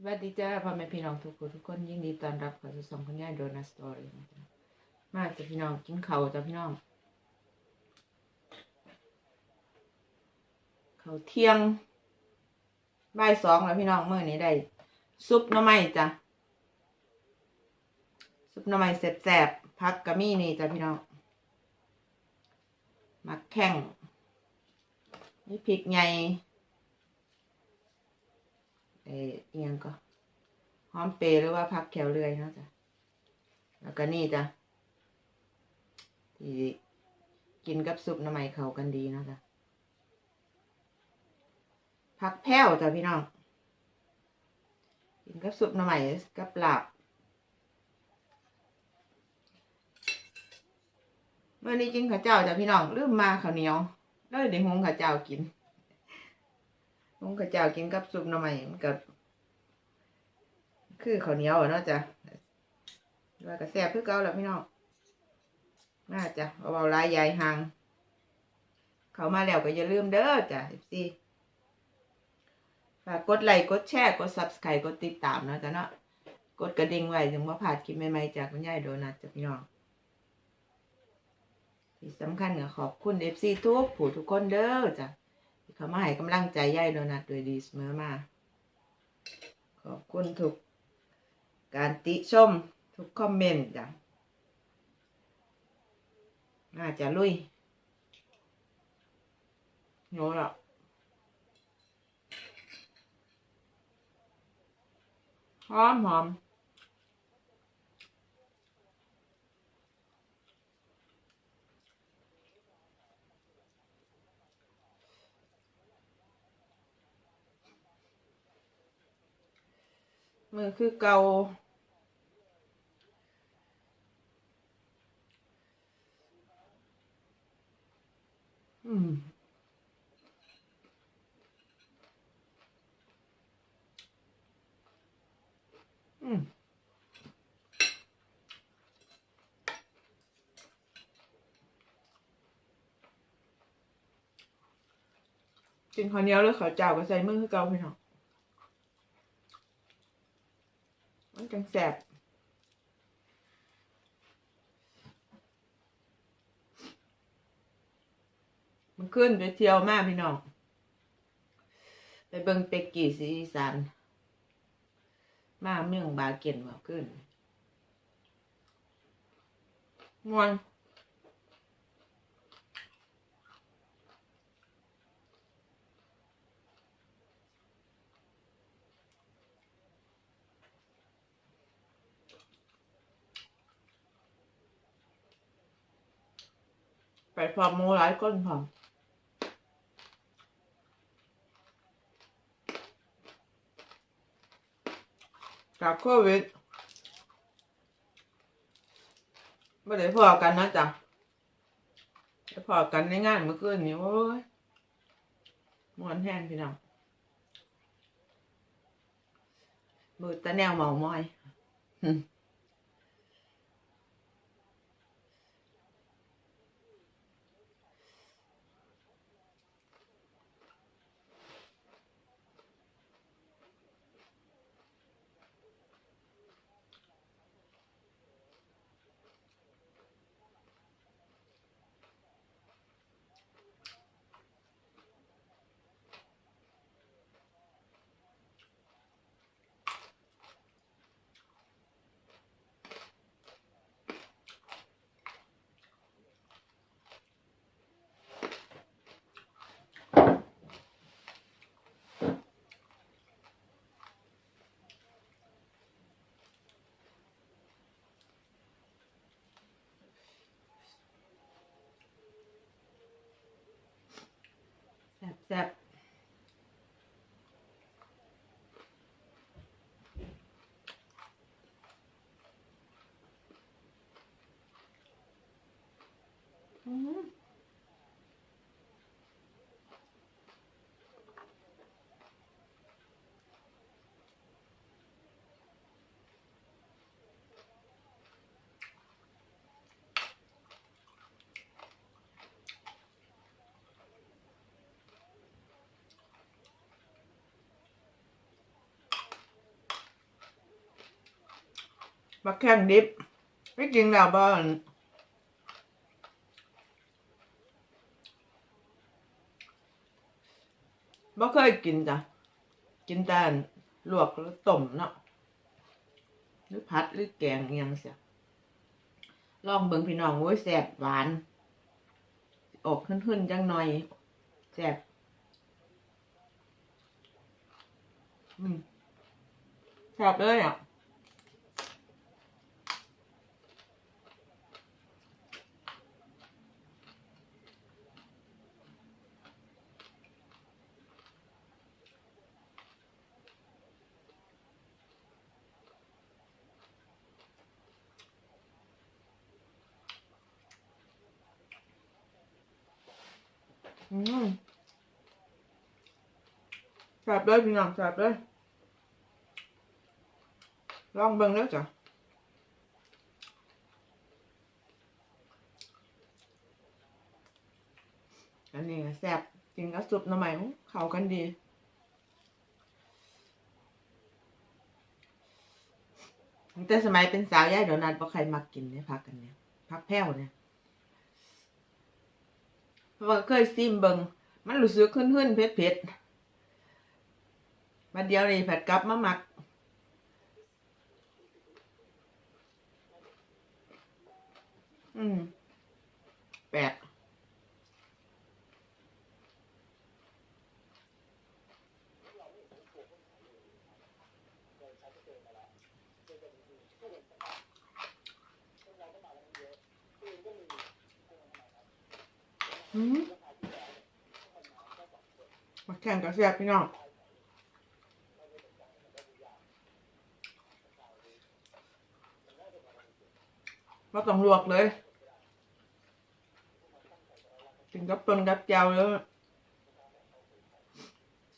สวัสดีจ้าพ่อแม่พี่น้องทุกคนทุกคนยินดีต้อนรับเข้าสู่ช่องคุณยายโดนัสตอรี่มาจ้ะพี่น้องกินเข้าจ้ะพี่น้องเข้าเที่ยงบ่ายสองแล้วพี่น้องเมื่อนี้ได้ซุปน่อไม้จ้ะซุปน่อไม้แซ่บๆพักกะมี่นี่จ้ะพี่น้องมักแข้งนี่พริกใหญ่ เอียงก็หอมเปรหรือว่าผักแขวเลื่อยเนาะจ้ะแล้วก็นี่จ้ะที่กินกับซุปน้ำไม้เขากันดีเนาะจ้ะผักแพ้วจ้ะพี่น้องกินกับซุปน้ำไม้กับลาบเมื่อนี้กินข้าวเจ้าจ้ะพี่น้องลืมมาข้าวเหนียวเลยได้หุงข้าวเจ้ากิน หุงข้าเจ้ากินกับซุปหน้ำไม้มันก็คือข้าวเหนียวอะเนาะจ้ะว่าก็แซ่บคือเก่าแหล้วพี่น้องน่าจะเบาๆลายยายห่างเขามาแล้วก็อย่าลืมเด้อจ้ะสิฝากกดไลค์กดแชร์กด subscribe กดติดตามเนาะจ้ะเนาะกดกระดิ่งไว้ถึงว่าผ่านคลิปใหม่ๆจากคุณยายโดนัทจ้ะพี่น้องที่สำคัญก็ขอบคุณ FC ทุกผู้ทุกคนเด้อจ้ะ เขามาให้กำลังใจยายโดนัทโดยดีเสมอมา ขอบคุณทุกการติชม ทุกคอมเมนต์จ้ะน่าจะลุยโน้ละหอมหอม มือคือเกาอืมอืมกินข้าวเหนียวหรือข้าวเจ้าก็ใส่มือคือเกาพี่น้อง มัน จังแสบมันขึ้นไปเที่ยวมากพี่น้อง ไปเบิงเป็กกี้สีอีสานมาเมืองบาเก็นมาขึ้นมวน ไปฟอร์มโมหลายก้นพร้อมกับโควิดไม่ได้พอกันนะจ๊ะได้พอกันในงานเมื่อคืนนี้โอ้ยมวนแห้งพี่น้องมือตะแนวเมามอยหึ แซ่บแซ่บอืม ปักแข้งดิบไม่จริงแล้วบ้านบ่เคยกินจ้ะ กินแต่ลวกหรือต้มเนาะหรือผัดหรือแกงยังเสียลองเบิ่งพี่น้องโอ้ยแซ่บหวาน ออกขึ้นๆจังหน่อยแซ่บอืมแซ่บเลยอะ อืมแซ่บเลยพี่น้องแซ่บเลยลองเบิ่งแล้วจ้ะอันนี้แซ่บกินกับซุปหน่อไม้เข้ากันดีแต่สมัยเป็นสาวยายเดี๋ยวนั้นบ่ใครมักกินเนี่ยพักกันเนี่ยพักแพ้วเนี่ย เพราะว่าเคยซิมเบิงมันรู้สึกขึ้นขึ้นเผ็ดเผ็ดมาเดียวนี่ผัดกลับมาหมักอืมแปด มาแข่งกับเสียพี่น้องเราต้องลวกเลยกินกับต้นกับเจียวแล้ว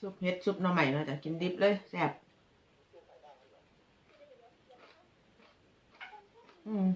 ซุปเห็ดซุปหน่อใหม่มาจะกินดิบเลยแซ่บอืม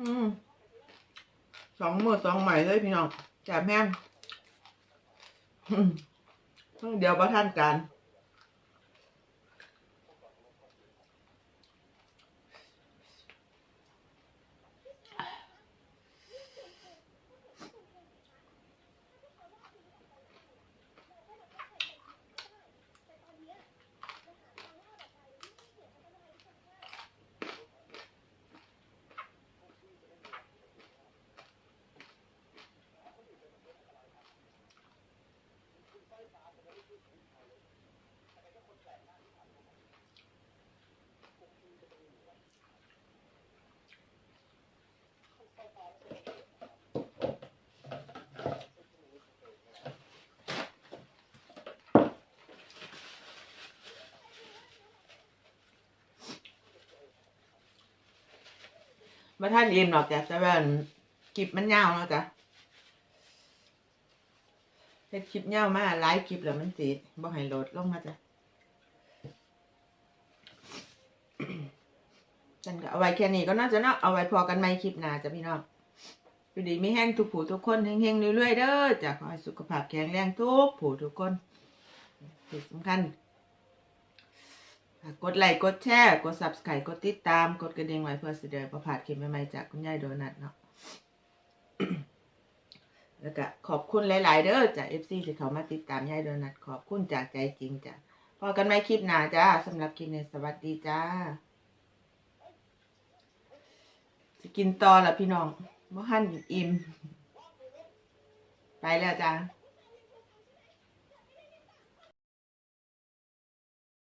อืมสองมือสองใหม่เลยพี่น้องแจ่แห้งเดี๋ยวประท่านการ มาท่านอิ่มหรอกจ้ะแต่ว่าคลิปมันยาวแล้วจ้ะเฮ็ดคลิปยาวมาหลายคลิปแล้วมันสิบ่ให้โหลดลงมาจ้ะฉันก็เอาไว้แค่นี้ก็น่าจะเนาะเอาไว้พอกันไหมคลิปหน้าจ้ะพี่น้องอยู่ดีไม่แห้งทุกผู้ทุกคนเฮงๆเรื่อยๆเด้อจ้ะขอให้สุขภาพแข็งแรงทุกผู้ทุกคนที่สำคัญ กดไลค์กดแชร์กด subscribe กดติดตามกดกระดิ่งไว้เพื่อสิเดประพาดคลิปใหม่ๆจากคุณยายโดนัทเนาะแล้วก็ขอบคุณหลาย ๆ เด้อจาก FC ที่เขามาติดตามยายโดนัทขอบคุณจากใจจริงจ้ะพอกันไหมคลิปหน้าจ้าสำหรับคลิปนี้สวัสดีจ้าจะกินต่อละพี่น้องบ่หันอิ่มไปแล้วจ้า